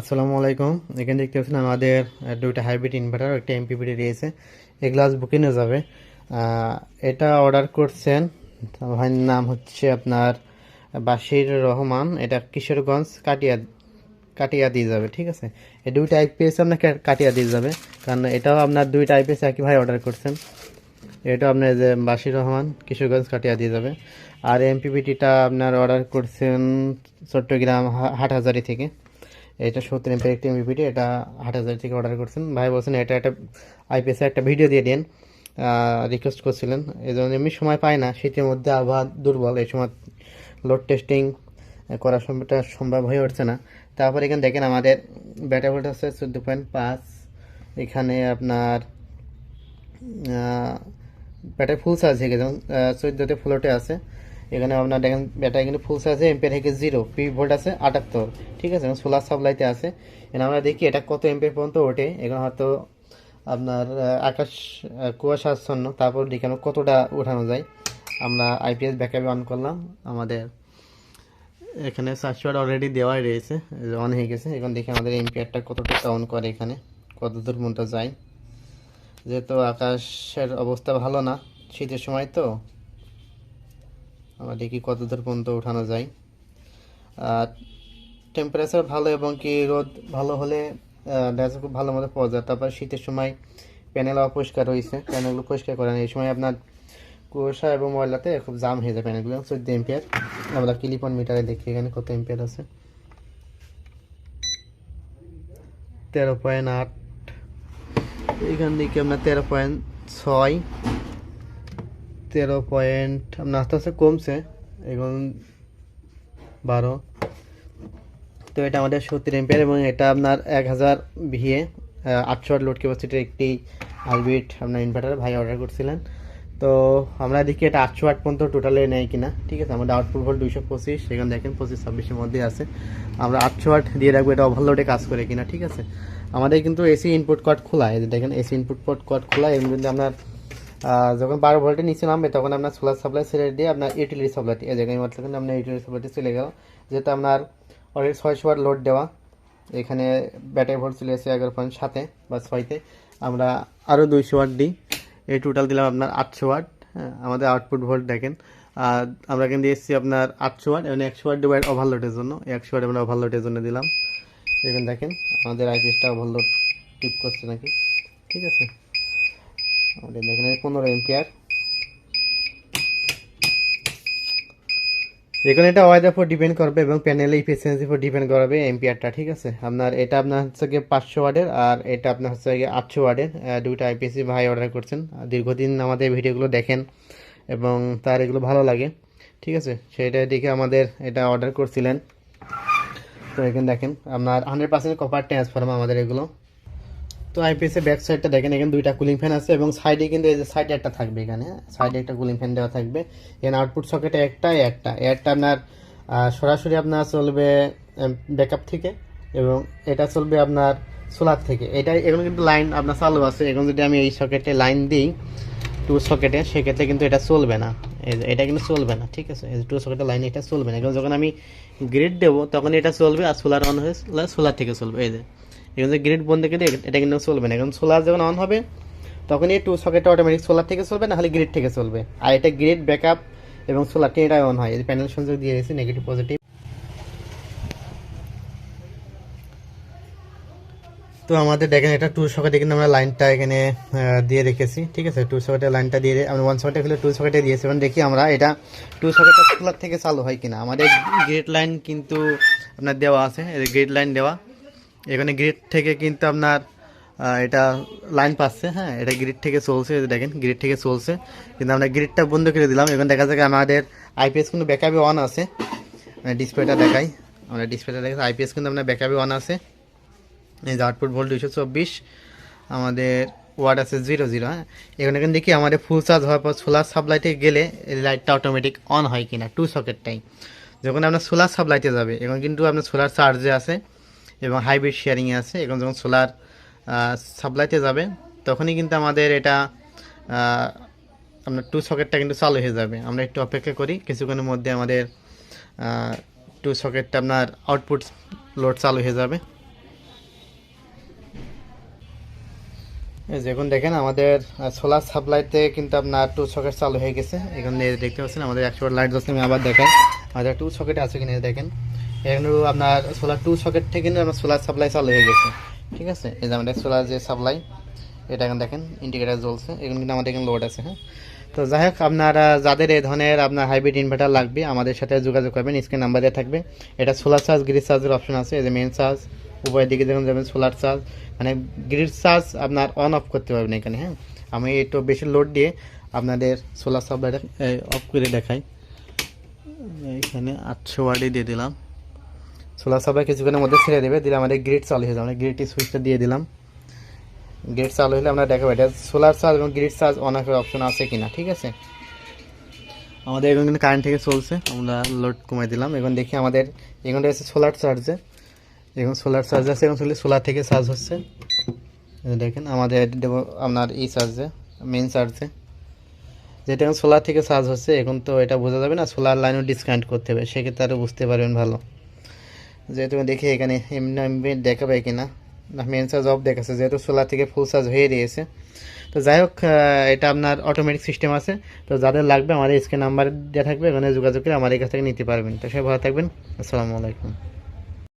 আসসালামু আলাইকুম। এখানে দেখতে পাচ্ছেন আমাদের দুইটা হাইব্রিড ইনভার্টার একটা এমপিপিটি রয়েছে এগুলো আজ বুকিংয়ে যাবে। এটা অর্ডার করছেন। ভাইয়ের নাম হচ্ছে আপনার বাশির রহমান। এটা কিশোরগঞ্জ, কাটিয়া কাটিয়া দিয়ে যাবে, ঠিক আছে? এই দুইটা আইপিএস আপনাকে কাটিয়া দিয়ে যাবে। কারণ এটাও আপনার দুইটা আইপিএস একই ভাই অর্ডার করছেন। এটা আপনার যে বাশির রহমান, কিশোরগঞ্জ, কাটিয়া দিয়ে যাবে। আর এমপিপিটিটা আপনার অর্ডার করছেন চট্টগ্রাম হাটহাজারি থেকে। এটা সত্তর এমপি একটি এমপিপিটি এটা হাটহাজারি থেকে অর্ডার করছেন। ভাই বলছেন, এটা একটা আইপিএসে একটা ভিডিও দিয়ে দিন রিকোয়েস্ট করছিলেন। এই জন্য এমনি সময় পায় না, শীতের মধ্যে আবহাওয়া দুর্বল, এই সময় লোড টেস্টিং করার সময়টা সম্ভব হয়ে উঠছে না। তারপর এখানে দেখেন আমাদের ব্যাটারি ভোল্ট আছে চোদ্দ পয়েন্ট পাঁচ, এখানে আপনার ব্যাটারি ফুল চার্জ হয়ে গেছে চোদ্দোতে ফ্লোটে আছে। এখানে আপনার দেখেন ব্যাটারি কিন্তু ফুল চার্জে এম্পিয়ার থেকে জিরো পি ভোল্ট আছে আটাত্তর, ঠিক আছে? সোলার সাপ্লাইতে আছে। এখানে আমরা দেখি এটা কত এম্পিয়ার পর্যন্ত ওঠে। এখানে হয়তো আপনার আকাশ কুয়াশা আচ্ছন্ন, তারপর দেখি আমরা কতটা ওঠানো যায়। আমরা আইপিএস ব্যাকআপে অন করলাম। আমাদের এখানে চারশো অলরেডি দেওয়াই রয়েছে অন হয়ে গেছে। এখন দেখি আমাদের এম্পিয়ারটা কতটা অন করে এখানে কত দূর পর্যন্ত যায়। যেহেতু আকাশের অবস্থা ভালো না, শীতের সময় তো। দেখি কত দূর পর্যন্ত উঠানো যায়। টেম্পারেচার ভালো এবং কি রোদ ভালো হলে ড্যাস খুব ভালো মতো পাওয়া যায়। তারপর শীতের সময় প্যানেল অপরিষ্কার হয়েছে। প্যানেলগুলো পরিষ্কার করে না এই সময় আপনার কুয়াশা এবং ময়লাতে খুব জাম হয়ে যায় প্যানেলগুলো চোদ্দ এম্পিয়ার আমরা কিলিপন মিটারে দেখি এখানে কত এম্পিয়ার আছে। তেরো পয়েন্ট আট। এখান থেকে আপনার তেরো পয়েন্ট ছয়। তেরো পয়েন্ট আপনার আস্তে আস্তে কমছে, এখন বারো। তো এটা আমাদের সত্তর এম্পিয়ার এবং এটা আপনার এক হাজার ভিএ আটশো আট লোড ক্যাপাসিটির একটি হাইব্রিড আপনার ইনভার্টার ভাই অর্ডার করছিলেন। তো আমরা দেখি এটা আটশো আট পর্যন্ত টোটালে নেয় কিনা। ঠিক আছে, আমাদের আউটপুট ভোল্ট দুইশো পঁচিশ সেখানে দেখেন পঁচিশ, ছাব্বিশের মধ্যে আছে। আমরা আটশো আট দিয়ে রাখব, এটা ওভারলোডে কাজ করে কিনা, ঠিক আছে? আমাদের কিন্তু এসি ইনপুট কট খোলা দেখেন এসি ইনপুট কট খোলা এর মধ্যে আপনার যখন বারো ভোল্টের নিচে নামবে, তখন আপনার সোলার সাপ্লাই ছেড়ে দিয়ে আপনার ইউটিলিটি সাপ্লাইটি এই জায়গায় মাত্র কিন্তু আপনার ইউটিলিটি সাপ্লাইটি চলে গেল। যেহেতু আপনার অলরেডি ছয়শো ওয়াট লোড দেওয়া, এখানে ব্যাটারি ভোল্ট চলে এসেছে এগারো পয়েন্ট সাতে বা ছয়তে। আমরা আরও দুইশো ওয়াট দিই। এই টোটাল দিলাম আপনার আটশো ওয়াট হ্যাঁ আমাদের আউটপুট ভোল্ট দেখেন। আর আমরা কিন্তু এসেছি আপনার আটশো ওয়াট এবং একশো ওয়াট দেবো ওভারলোডের জন্য। একশো ওয়াট আমরা ওভারলোডের জন্য দিলাম। এখানে দেখেন, আমাদের আইপিএসটা ওভারলোড টিপ করছে নাকি? ঠিক আছে? আমাদের দেখেন পনেরো এম্পিয়ার এখানে এটা ওয়েদার উপর ডিপেন্ড করবে এবং প্যানেল ইফিসিয়েন্সি উপর ডিপেন্ড করবে এম্পিয়ারটা ঠিক আছে? আপনার এটা আপনার হচ্ছে গিয়ে পাঁচশো ওয়ার্ডের আর এটা আপনার হচ্ছে গিয়ে আটশো ওয়ার্ডের দুইটা আইপিএসি ভাই অর্ডার করছেন। দীর্ঘদিন আমাদের ভিডিওগুলো দেখেন এবং তার এগুলো ভালো লাগে, ঠিক আছে? সেটা দেখে আমাদের এটা অর্ডার করছিলেন। তো এখানে দেখেন, আপনার হান্ড্রেড পার্সেন্ট কপার ট্রান্সফর্ম আমাদের এগুলো। তো আইপিএস এর ব্যাক সাইডটা দেখেন, এখানে দুইটা কুলিং ফ্যান আছে এবং সাইডে কিন্তু এই যে সাইডে একটা থাকবে এখানে সাইডে একটা কুলিং ফ্যান দেওয়া থাকবে। এখানে আউটপুট সকেটে একটা একটা। একটা আপনার সরাসরি আপনার চলবে ব্যাকআপ থেকে এবং এটা চলবে আপনার সোলার থেকে। এটা এখন কিন্তু লাইন আপনার চালু আছে। এখন যদি আমি এই সকেটে লাইন দিই টু সকেটে সেক্ষেত্রে কিন্তু এটা চলবে না। এটা কিন্তু চলবে না, ঠিক আছে? টু সকেটের লাইন এটা চলবে না। এখন যখন আমি গ্রিড দেবো, তখন এটা চলবে আর সোলার অন হয়ে সোলার থেকে চলবে, এই যে। এখন যে গ্রিড বন্ধ দিয়ে এটা কিন্তু চলবে না। এখন সোলার যখন অন হবে তখন এই টু সকেটটা অটোমেটিক সোলার থেকে চলবে না হলে গ্রিড থেকে চলবে। আর এটা গ্রিড ব্যাকআপ এবং সোলার তিনটাই অন হয়। এই প্যানেল সংযোগ দিয়ে দিয়েছি নেগেটিভ পজিটিভ তো আমাদের দেখেন এটা টু সকেটে কিন্তু আমরা লাইনটা এখানে দিয়ে রেখেছি। ঠিক আছে? টু সকেটের লাইনটা দিয়ে আমরা ওয়ান সকেটে খুলে টু সকেটে দিয়েছি। এবং দেখি আমরা এটা টু সকেটটা সোলার থেকে চালু হয় কিনা। আমাদের গ্রিড লাইন কিন্তু আপনার দেওয়া আছে। গ্রিড লাইন দেওয়া। এখানে গ্রিড থেকে কিন্তু আপনার এটা লাইন পাচ্ছে হ্যাঁ? এটা গ্রিড থেকে চলছে দেখেন গ্রিড থেকে চলছে। কিন্তু আমরা গ্রিডটা বন্ধ করে দিলাম। এখন দেখা যাক আমাদের আইপিএস কিন্তু ব্যাকআপে অন আছে। ডিসপ্লেটা দেখাই। আমরা ডিসপ্লেটা দেখাই। আইপিএস কিন্তু আপনার ব্যাকআপে অন আছে। এই যে আউটপুট ভোল্ট দুইশো চব্বিশ, আমাদের ওয়ার্ড আছে জিরো জিরো হ্যাঁ? এখানে কিন্তু দেখি আমাদের ফুল চার্জ হওয়ার পর সোলার সাপ্লাইতে গেলে লাইটটা অটোমেটিক অন হয় কিনা টু সকেটটাই যখন আপনার সোলার সাপ্লাইতে যাবে, এখন কিন্তু আপনার সোলার চার্জে আছে। এবং হাইব্রিড শেয়ারিংয়ে আছে। এখন যখন সোলার সাপ্লাইতে যাবে, তখনই কিন্তু আমাদের এটা আপনার টু সকেটটা কিন্তু চালু হয়ে যাবে। আমরা একটু অপেক্ষা করি, কিছুক্ষণের মধ্যে আমাদের টু সকেটটা আপনার আউটপুট লোড চালু হয়ে যাবে। এখন দেখেন আমাদের সোলার সাপ্লাইতে কিন্তু আপনার টু সকেট চালু হয়ে গেছে। এখন দেখতে পাচ্ছেন আমাদের একশো লাইট দশ আমি আবার দেখেন আমাদের টু সকেট আছে কিনা দেখেন। এখানে আপনার সোলার টু সকেট থেকে কিন্তু আমার সোলার সাপ্লাই চালু হয়ে গেছে। ঠিক আছে? এই যে আমাদের সোলার যে সাপ্লাই এটা এখন দেখেন ইন্ডিকেটার জ্বলছে। এখন কিন্তু আমাদের এখানে লোড আছে হ্যাঁ? তো যাই হোক, আপনারা যাদের এই ধরনের আপনার হাইব্রিড ইনভার্টার লাগবে, আমাদের সাথে যোগাযোগ করবেন স্ক্রিন নাম্বার দেওয়া থাকবে। এটা সোলার চার্জ গ্রিড চার্জের অপশন আছে, এই যে মেন চার্জ উভয়ের দিকে যখন যাবেন সোলার চার্জ মানে গ্রিড চার্জ আপনার অন অফ করতে পারবেন এখানে হ্যাঁ? আমি একটু বেশি লোড দিয়ে আপনাদের সোলার সাপ্লাইটা অফ করে দেখাই। এখানে আটশো ওয়ার্ডে দিয়ে দিলাম। সোলার সাপ্লাই কিছুক্ষণের মধ্যে ছেড়ে দেবে, দিলে আমাদের গ্রিড চালু হয়ে যাবে। গ্রিড সুইচটা দিয়ে দিলাম। গ্রিড চালু হলে আমরা দেখাবো এটা সোলার চার্জ এবং গ্রিড চার্জ অন অফের অপশন আছে কিনা, ঠিক আছে? আমাদের এখন কিন্তু কারেন্ট থেকে চলছে, আমরা লোড কমাই দিলাম। এখন দেখি আমাদের এখানটা আছে সোলার চার্জে এখন সোলার চার্জ আছে, এখন চলে সোলার থেকে চার্জ হচ্ছে। দেখেন, আমাদের আপনার এই চার্জে মেন চার্জে যেটা এখন সোলার থেকে চার্জ হচ্ছে, এখন তো এটা বোঝা যাবে না সোলার লাইনও ডিসকানেক্ট করতে হবে। সেক্ষেত্রে আরও বুঝতে পারবেন ভালো। যেহেতু দেখি এখানে এমনি দেখাবে কিনা। না মেন চার্জ অফ দেখাচ্ছে, যেহেতু সোলার থেকে ফুল চার্জ হয়ে দিয়েছে। তো যাই হোক এটা আপনার অটোমেটিক সিস্টেম আছে। তো যাদের লাগবে আমাদের স্ক্রিন নাম্বার দেওয়া থাকবে এখানে যোগাযোগ করে আমাদের কাছ থেকে নিতে পারবেন। তো সবাই ভালো থাকবেন। আসসালামু আলাইকুম।